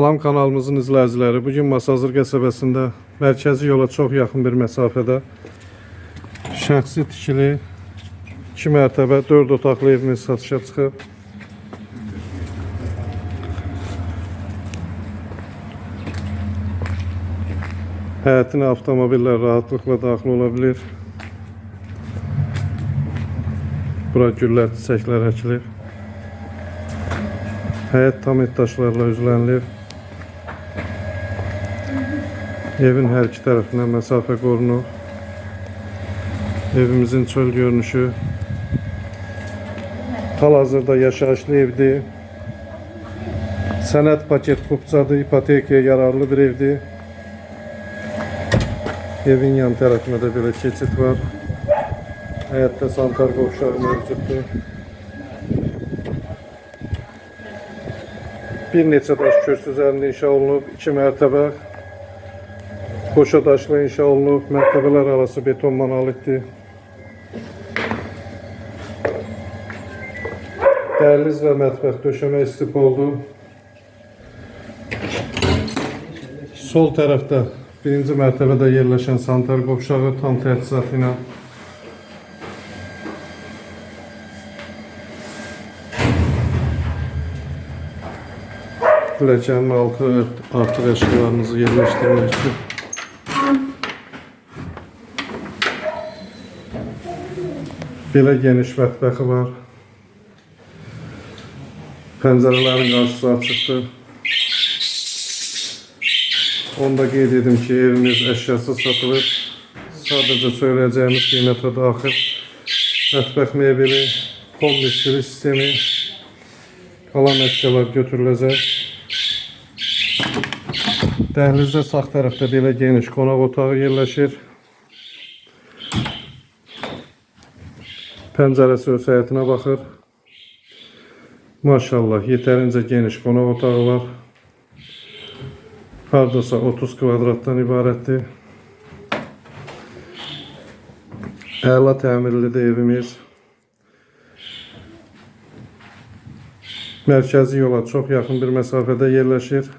Salam kanalımızın izləyiciləri. Bugün Masazır qəsəbəsində mərkəzi yola çox yaxın bir məsafədə şəxsi tikili 2 mərtəbə 4 otaqlı evimiz satışa çıxıb. Həyətinə avtomobillər rahatlıqla daxil ola bilir. Bura güllər, çiçəklər əkilir. Həyət tam daşlarla üzlənilir. Evin hər iki tərəfindən məsafə qorunur. Evimizin çöl görünüşü hal-hazırda yaşayışlı evdir. Sənəd paket kupçadır, ipotekaya yararlı bir evdir. Evin yan tərəfində də belə keçid var. Həyətdə santar qovşağı mövcuddur. Bir neçə daş kürsü üzərində inşa olunub, 2 mərtəbə Qoşa daşla inşa olunub, mərtəbələr arası beton monolitdir. Dəhliz və mətbəx döşəmə istif oldu. Sol tərəfdə birinci mərtəbədə yerləşən santar qovşağı tam təchizatı ilə Pilləkənin altı artıq əşyalarınızı yerləşdirmək üçün Belə geniş mətbəxi var. Pəncərələrin qarşısı açıqdır. Onu da qeyd edim ki, evimiz əşyasız satılır. Sadəcə söyləyəcəyimiz qiymətə daxil mətbəx mebeli, kombi sürü sistemi, qalan əşyalar götürüləcək. Dəhlizdə sağ tərəfdə belə geniş qonaq otağı yerləşir. Pəncərəsi öz həyətinə baxır. Maşallah, yetərincə geniş qonaq otağı var. Hardasa 30 kvadratdan ibarətdir. Əla təmirlidir evimiz. Mərkəzi yola çox yaxın bir məsafədə yerləşir.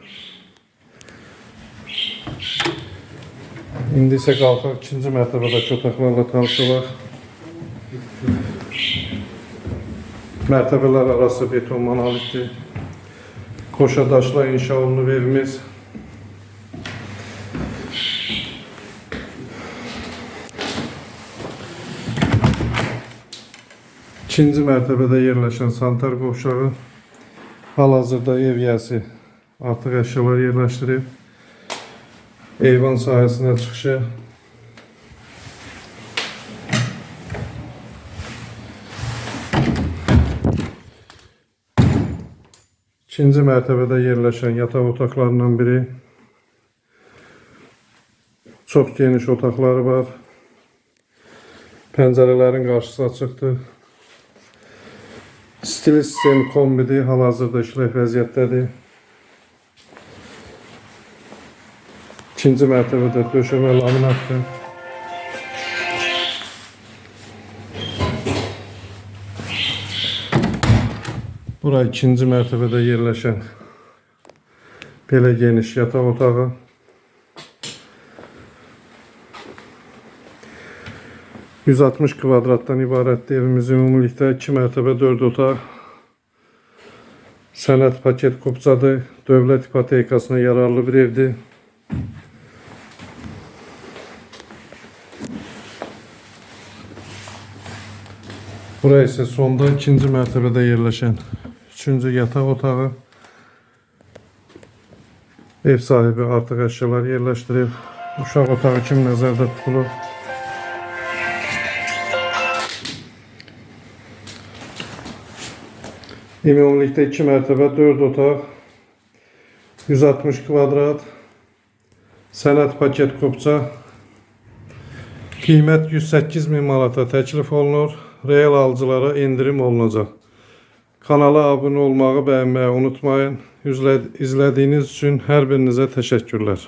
İndi isə qalxaq ikinci mərtəbədəki otaqlarla tanış Mərtəbələr arası beton monolitdir. Qoşa daşla inşa evimiz. İkinci mərtəbədə yerləşən santar qovşağı hal-hazırda ev yəsi artıq əşyalar yerləşdirib. Eyvan sahəsinə çıxışı İkinci mərtəbədə yerləşən yataq otaqlarından biri. Çox geniş otaqları var. Pəncərələrin qarşısı açıqdır. Stil sistemi kombidir, hal-hazırda işlək vəziyyətdədir. İkinci mərtəbədə döşəmə laminatdır. Bura ikinci mərtəbədə yerləşən belə geniş yataq otağı. ...160 kvadratdan ibarətdir evimiz ümumilikdə 2 mərtəbə 4 otaq. Sənəd paket kupçadır. Dövlət ipotekasına yararlı bir evdir. Bura isə sonda ikinci mərtəbədə yerləşən üçüncü yataq otağı. Ev sahibi artıq əşyalar yerləşdirib. Uşaq otağı kimi nəzərdə tutulur. Ümumilikdə 2 mərtəbə 4 otaq 160 kvadrat sənəd paket kopça Qiymət 108 min manata təklif olunur. Real alıcılara indirim olunacaq. Kanala abunə olmağı, bəyənməyi unutmayın. İzlədiyiniz üçün hər birinizə təşəkkürlər.